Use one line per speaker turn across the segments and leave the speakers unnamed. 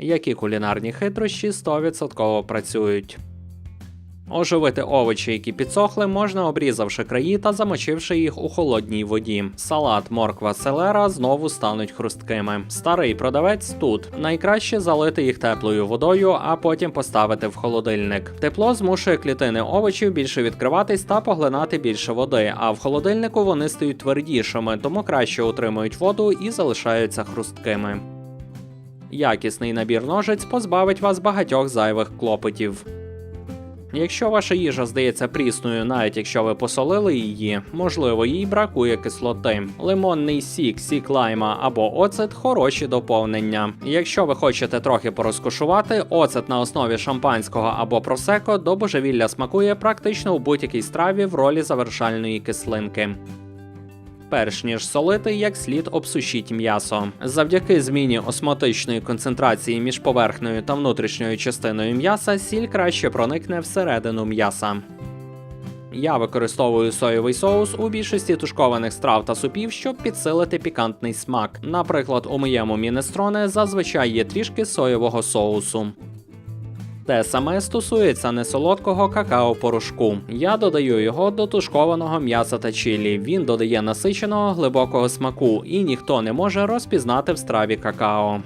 які кулінарні хитрощі 100% працюють. Оживити овочі, які підсохли, можна обрізавши краї та замочивши їх у холодній воді. Салат, морква, селера знову стануть хрусткими. Старий продавець тут. Найкраще залити їх теплою водою, а потім поставити в холодильник. Тепло змушує клітини овочів більше відкриватись та поглинати більше води, а в холодильнику вони стають твердішими, тому краще утримують воду і залишаються хрусткими. Якісний набір ножиць позбавить вас багатьох зайвих клопотів. Якщо ваша їжа здається прісною, навіть якщо ви посолили її, можливо, їй бракує кислоти. Лимонний сік, сік лайма або оцет хороші доповнення. Якщо ви хочете трохи порозкошувати, оцет на основі шампанського або просеко до божевілля смакує практично у будь-якій страві в ролі завершальної кислинки. Перш ніж солити, як слід обсушіть м'ясо. Завдяки зміні осмотичної концентрації між поверхнею та внутрішньою частиною м'яса сіль краще проникне всередину м'яса. Я використовую соєвий соус у більшості тушкованих страв та супів, щоб підсилити пікантний смак. Наприклад, у моєму мінестроне зазвичай є трішки соєвого соусу. Те саме стосується несолодкого какао-порошку. Я додаю його до тушкованого м'яса та чилі. Він додає насиченого глибокого смаку, і ніхто не може розпізнати в страві какао.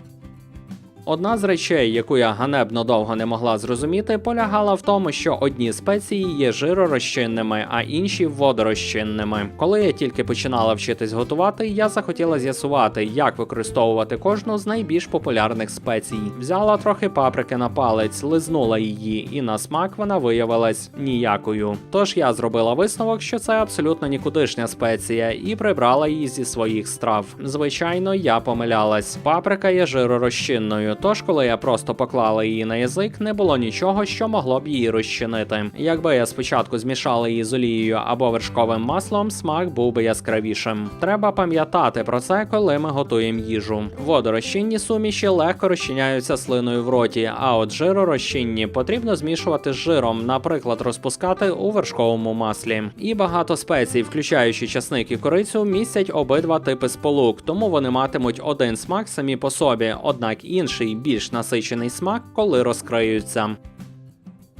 Одна з речей, яку я ганебно довго не могла зрозуміти, полягала в тому, що одні спеції є жиророзчинними, а інші водорозчинними. Коли я тільки починала вчитись готувати, я захотіла з'ясувати, як використовувати кожну з найбільш популярних спецій. Взяла трохи паприки на палець, лизнула її, і на смак вона виявилась ніякою. Тож я зробила висновок, що це абсолютно нікудишня спеція, і прибрала її зі своїх страв. Звичайно, я помилялась. Паприка є жиророзчинною. Тож, коли я просто поклала її на язик, не було нічого, що могло б її розчинити. Якби я спочатку змішала її з олією або вершковим маслом, смак був би яскравішим. Треба пам'ятати про це, коли ми готуємо їжу. Водорозчинні суміші легко розчиняються слиною в роті, а от жиророзчинні потрібно змішувати з жиром, наприклад, розпускати у вершковому маслі. І багато спецій, включаючи часник і корицю, містять обидва типи сполук, тому вони матимуть один смак самі по собі, однак інший більш насичений смак, коли розкриються.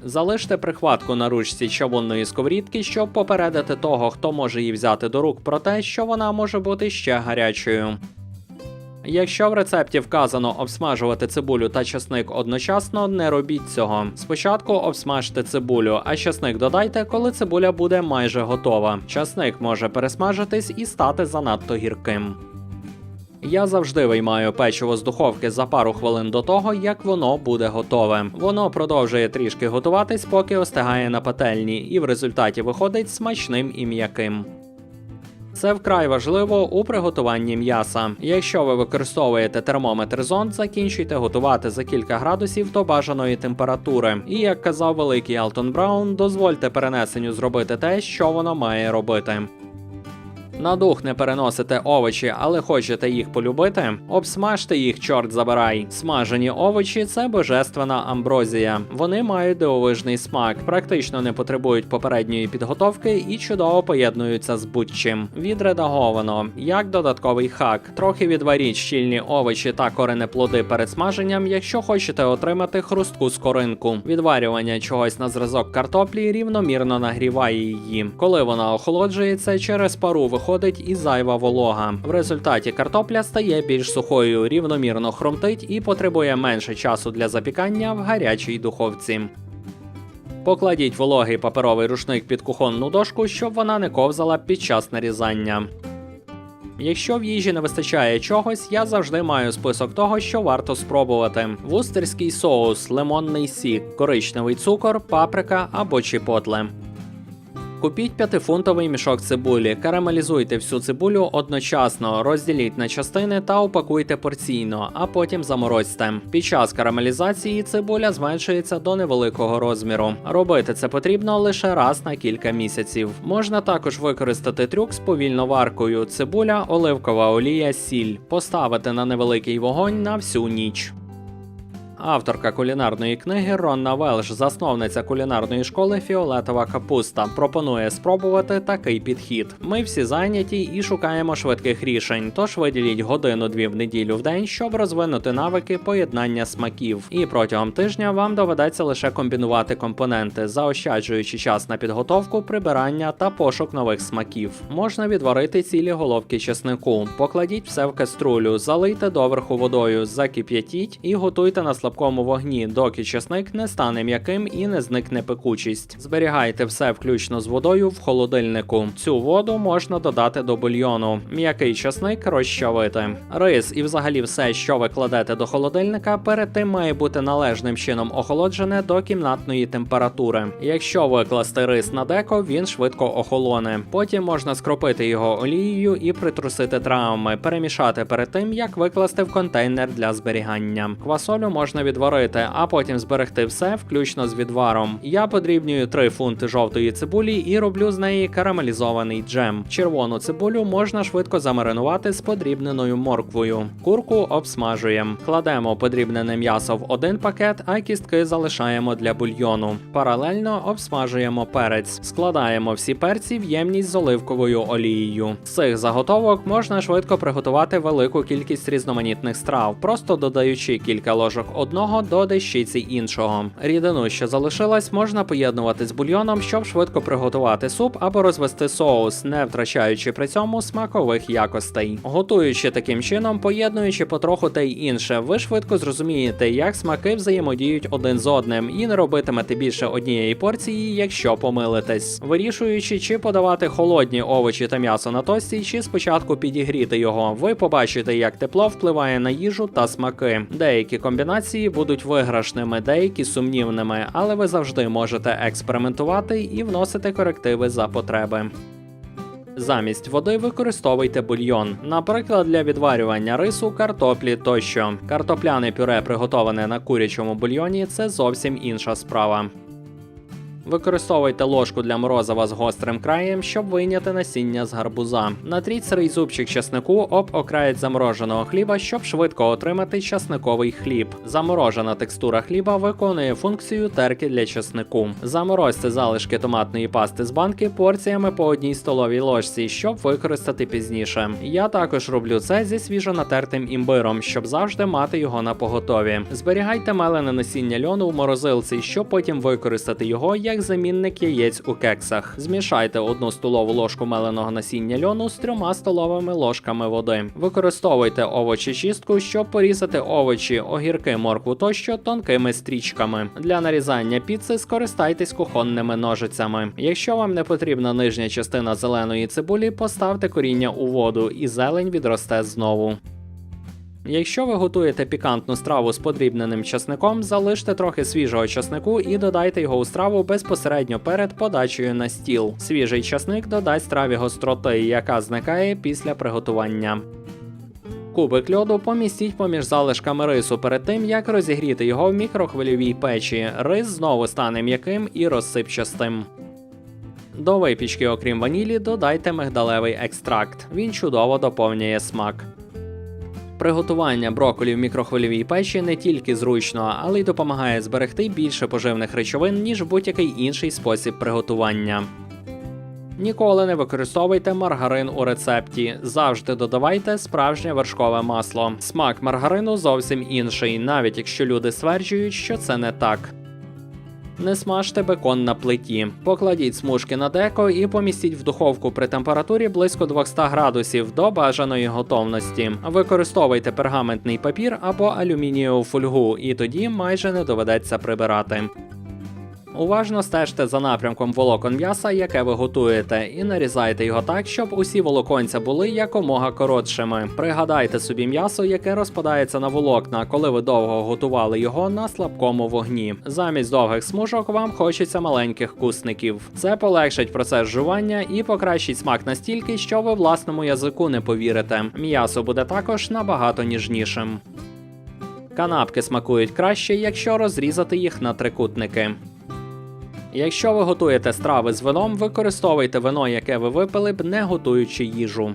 Залиште прихватку на ручці чавунної сковорідки, щоб попередити того, хто може її взяти до рук про те, що вона може бути ще гарячою. Якщо в рецепті вказано обсмажувати цибулю та часник одночасно, не робіть цього. Спочатку обсмажте цибулю, а часник додайте, коли цибуля буде майже готова. Часник може пересмажитись і стати занадто гірким. Я завжди виймаю печиво з духовки за пару хвилин до того, як воно буде готове. Воно продовжує трішки готуватись, поки остигає на пательні, і в результаті виходить смачним і м'яким. Це вкрай важливо у приготуванні м'яса. Якщо ви використовуєте термометр зонд, закінчуйте готувати за кілька градусів до бажаної температури. І як казав великий Алтон Браун, дозвольте перенесенню зробити те, що воно має робити. На дух не переносите овочі, але хочете їх полюбити? Обсмажте їх, чорт забирай. Смажені овочі це божественна амброзія. Вони мають дивовижний смак, практично не потребують попередньої підготовки і чудово поєднуються з будь-чим. Відредаговано, як додатковий хак. Трохи відваріть щільні овочі та коренеплоди перед смаженням, якщо хочете отримати хрустку скоринку. Відварювання чогось на зразок картоплі рівномірно нагріває її. Коли вона охолоджується, через пару виходить і зайва волога. В результаті картопля стає більш сухою, рівномірно хромтить і потребує менше часу для запікання в гарячій духовці. Покладіть вологий паперовий рушник під кухонну дошку, щоб вона не ковзала під час нарізання. Якщо в їжі не вистачає чогось, я завжди маю список того, що варто спробувати: вустерський соус, лимонний сік, коричневий цукор, паприка або чіпотле. Купіть 5-фунтовий мішок цибулі, карамелізуйте всю цибулю одночасно, розділіть на частини та упакуйте порційно, а потім заморозьте. Під час карамелізації цибуля зменшується до невеликого розміру. Робити це потрібно лише раз на кілька місяців. Можна також використати трюк з повільноваркою: цибуля, оливкова олія, сіль, поставити на невеликий вогонь на всю ніч. Авторка кулінарної книги Ронна Велш, засновниця кулінарної школи Фіолетова капуста, пропонує спробувати такий підхід. Ми всі зайняті і шукаємо швидких рішень, тож виділіть годину-дві в неділю в день, щоб розвинути навики поєднання смаків. І протягом тижня вам доведеться лише комбінувати компоненти, заощаджуючи час на підготовку, прибирання та пошук нових смаків. Можна відварити цілі головки чеснику, покладіть все в каструлю, залийте доверху водою, закип'ятіть і готуйте на слабкому вогні, доки чесник не стане м'яким і не зникне пекучість. Зберігайте все включно з водою в холодильнику. Цю воду можна додати до бульйону. М'який чесник розчавити. Рис і взагалі все, що ви кладете до холодильника, перед тим має бути належним чином охолоджене до кімнатної температури. Якщо викласти рис на деко, він швидко охолоне. Потім можна скропити його олією і притрусити травами, перемішати перед тим, як викласти в контейнер для зберігання. Квасолю можна відварити, а потім зберегти все, включно з відваром. Я подрібнюю 3 фунти жовтої цибулі і роблю з неї карамелізований джем. Червону цибулю можна швидко замаринувати з подрібненою морквою. Курку обсмажуємо. Кладемо подрібнене м'ясо в один пакет, а кістки залишаємо для бульйону. Паралельно обсмажуємо перець, складаємо всі перці в ємність з оливковою олією. З цих заготовок можна швидко приготувати велику кількість різноманітних страв, просто додаючи кілька ложок одного до дещиці іншого. Рідину, що залишилась, можна поєднувати з бульйоном, щоб швидко приготувати суп або розвести соус, не втрачаючи при цьому смакових якостей. Готуючи таким чином, поєднуючи потроху те й інше, ви швидко зрозумієте, як смаки взаємодіють один з одним, і не робитимете більше однієї порції, якщо помилитесь. Вирішуючи, чи подавати холодні овочі та м'ясо на тості, чи спочатку підігріти його, ви побачите, як тепло впливає на їжу та смаки. Деякі комбінації будуть виграшними, деякі сумнівними, але ви завжди можете експериментувати і вносити корективи за потреби. Замість води використовуйте бульйон, наприклад, для відварювання рису, картоплі тощо. Картопляне пюре, приготоване на курячому бульйоні, це зовсім інша справа. Використовуйте ложку для морозива з гострим краєм, щоб вийняти насіння з гарбуза. Натріть сирий зубчик часнику об окраєць замороженого хліба, щоб швидко отримати часниковий хліб. Заморожена текстура хліба виконує функцію терки для часнику. Заморозьте залишки томатної пасти з банки порціями по одній столовій ложці, щоб використати пізніше. Я також роблю це зі свіжо натертим імбиром, щоб завжди мати його на поготові. Зберігайте мелене насіння льону в морозилці, щоб потім використати його як замінник яєць у кексах. Змішайте одну столову ложку меленого насіння льону з трьома столовими ложками води. Використовуйте овочі чистку, щоб порізати овочі, огірки, моркву тощо тонкими стрічками. Для нарізання піци скористайтесь кухонними ножицями. Якщо вам не потрібна нижня частина зеленої цибулі, поставте коріння у воду, і зелень відросте знову. Якщо ви готуєте пікантну страву з подрібненим часником, залиште трохи свіжого часнику і додайте його у страву безпосередньо перед подачею на стіл. Свіжий часник додасть страві гостроти, яка зникає після приготування. Кубик льоду помістіть поміж залишками рису перед тим, як розігріти його в мікрохвильовій печі. Рис знову стане м'яким і розсипчастим. До випічки, окрім ванілі, додайте мигдалевий екстракт. Він чудово доповнює смак. Приготування броколі в мікрохвильовій печі не тільки зручно, але й допомагає зберегти більше поживних речовин, ніж будь-який інший спосіб приготування. Ніколи не використовуйте маргарин у рецепті. Завжди додавайте справжнє вершкове масло. Смак маргарину зовсім інший, навіть якщо люди стверджують, що це не так. Не смажте бекон на плиті. Покладіть смужки на деко і помістіть в духовку при температурі близько 200 градусів до бажаної готовності. Використовуйте пергаментний папір або алюмінієву фольгу, і тоді майже не доведеться прибирати. Уважно стежте за напрямком волокон м'яса, яке ви готуєте, і нарізайте його так, щоб усі волоконця були якомога коротшими. Пригадайте собі м'ясо, яке розпадається на волокна, коли ви довго готували його на слабкому вогні. Замість довгих смужок вам хочеться маленьких кусників. Це полегшить процес жування і покращить смак настільки, що ви власному язику не повірите. М'ясо буде також набагато ніжнішим. Канапки смакують краще, якщо розрізати їх на трикутники. Якщо ви готуєте страви з вином, використовуйте вино, яке ви випили б, не готуючи їжу.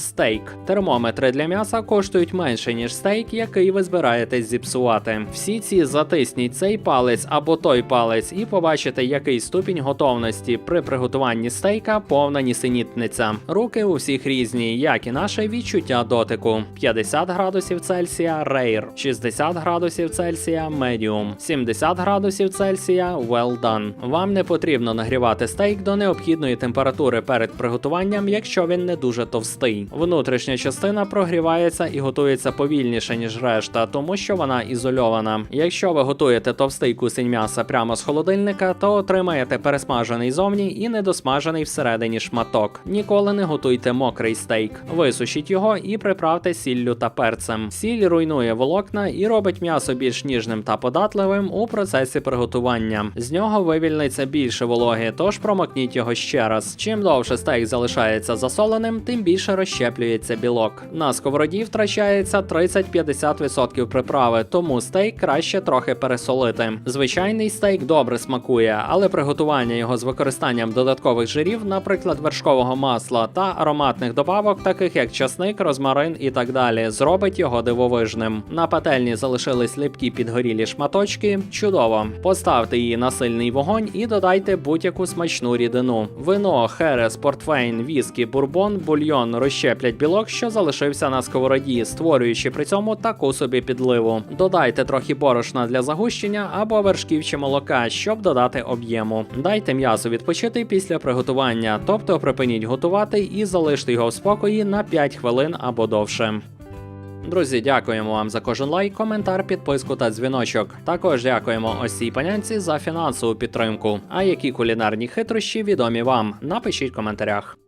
Стейк. Термометри для м'яса коштують менше, ніж стейк, який ви збираєтесь зіпсувати. Всі ці затисніть цей палець або той палець, і побачите, який ступінь готовності при приготуванні стейка повна нісенітниця. Руки у всіх різні, як і наше відчуття дотику: 50 градусів Цельсія Rare, 60 градусів Цельсія Medium, 70 градусів Цельсія Well done. Вам не потрібно нагрівати стейк до необхідної температури перед приготуванням, якщо він не дуже товстий. Внутрішня частина прогрівається і готується повільніше, ніж решта, тому що вона ізольована. Якщо ви готуєте товстий кусень м'яса прямо з холодильника, то отримаєте пересмажений зовні і недосмажений всередині шматок. Ніколи не готуйте мокрий стейк. Висушіть його і приправте сіллю та перцем. Сіль руйнує волокна і робить м'ясо більш ніжним та податливим у процесі приготування. З нього вивільниться більше вологи, тож промокніть його ще раз. Чим довше стейк залишається засоленим, тим більше розщеплюється білок. На сковороді втрачається 30-50% приправи, тому стейк краще трохи пересолити. Звичайний стейк добре смакує, але приготування його з використанням додаткових жирів, наприклад, вершкового масла та ароматних добавок, таких як часник, розмарин і так далі, зробить його дивовижним. На пательні залишились липкі підгорілі шматочки. Чудово. Поставте її на сильний вогонь і додайте будь-яку смачну рідину. Вино, херес, портвейн, віскі, бурбон, бульйон розщеплять білок, що залишився на сковороді, створюючи при цьому таку собі підливу. Додайте трохи борошна для загущення або вершків чи молока, щоб додати об'єму. Дайте м'ясу відпочити після приготування, тобто припиніть готувати і залиште його в спокої на 5 хвилин або довше. Друзі, дякуємо вам за кожен лайк, коментар, підписку та дзвіночок. Також дякуємо ось панянці за фінансову підтримку. А які кулінарні хитрощі відомі вам? Напишіть в коментарях.